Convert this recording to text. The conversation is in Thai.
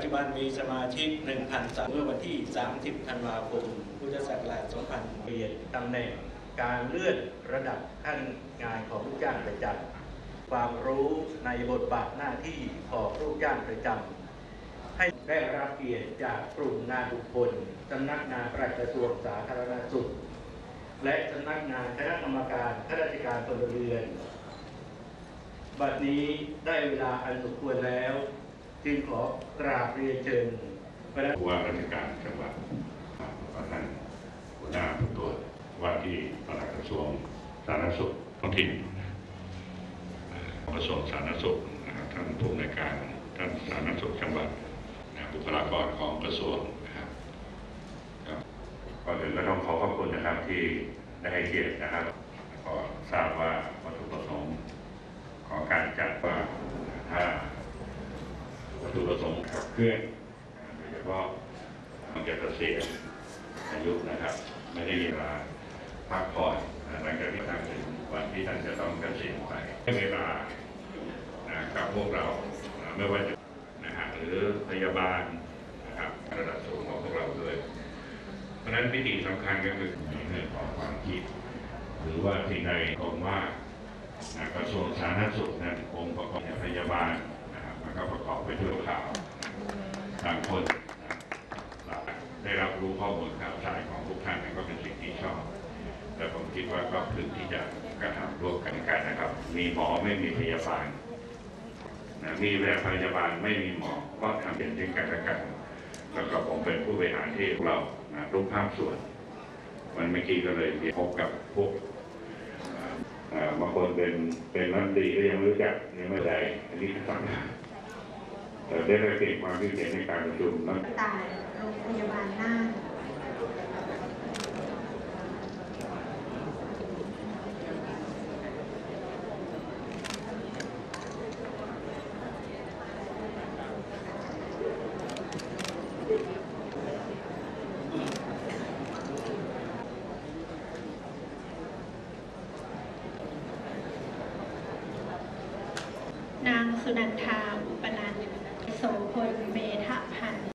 จจุบันมีสมาชิก1,000สาเมื่อวันที่ 30 ธันวาคม พุทธศักราช 2000 เปลี่ยนตำแหน่งการเลื่อนระดับขั้นงานของลูกจ้างประจำความรู้ในบทบาทหน้าที่ของลูกจ้างประจำให้ได้รับเกียรติจากกลุ่มงานบุคคลสำนักงานปลัดกระทรวงสาธารณสุข และสำนักงานคณะกรรมการข้าราชการพลเรือนบัดนี้ได้เวลาอันสมควรแล้ว จึงขอกราบเรียนเชิญพระผู้ว่าราชการจังหวัดประธานหัวหน้าผู้ตรวจว่าที่ปลัดกระทรวงสาธารณสุขท้องถิ่นกระทรวงสาธารณสุขท่านผู้อำนวยการท่านสาธารณสุขจังหวัดบุคลากรของกระทรวงนะครับครับก่อนอื่นก็ต้องขอขอบคุณนะครับที่ได้ให้เกียรตินะครับ ก็ทราบว่าวัตถุประสงค์ของการจัดว่าถ้า วัตถุประสงค์ขับ เคลื่อนโดยเฉพาะทางเกษตรอายุนะครับ ไม่ได้มีเวลาพักผ่อนหลังจากที่ท่านถึงวันที่ท่านจะต้องเกษียณไปให้เวลากับพวกเราไม่ว่าจะนะฮะหรือพยาบาลนะครับระดับสูงของพวกเราด้วย เพราะฉะนั้นวิธีสำคัญก็คือในเรื่องของความคิด หรือว่าสิ่งใดของว่ากระทรวงสาธารณสุขนั้นองค์ประกอบพยาบาลนะครับมันก็ประกอบไปด้วยาวต่างคนได้รับรู้ข้อมูลข่าวสารของทุกท่านนั้นก็เป็นสิ่งที่ชอบและผมคิดว่าก็พึงที่จะกระทำร่วมกันกันนะครับ มีหมอไม่มีพยาบาลนะมีแวพยาบาลไม่มีหมอก็ทำเป็นซึ่งกันและกันแล้วก็ผมเป็นผู้บริหารที่เรานะทุกภาคส่วน วันเมื่อกี้ก็เลยพบกับพวกบางคนเป็นเป็นรัฐมนตรีก็ยังไม่รู้จักยังไม่ได้อันนี้สำคัญ ได้รับเก็บความคิดเห็นในการประชุมนั้นตายโรงพยาบาลน่านนางสุนันทาอุปนันท์ โสพล เมธพันธ์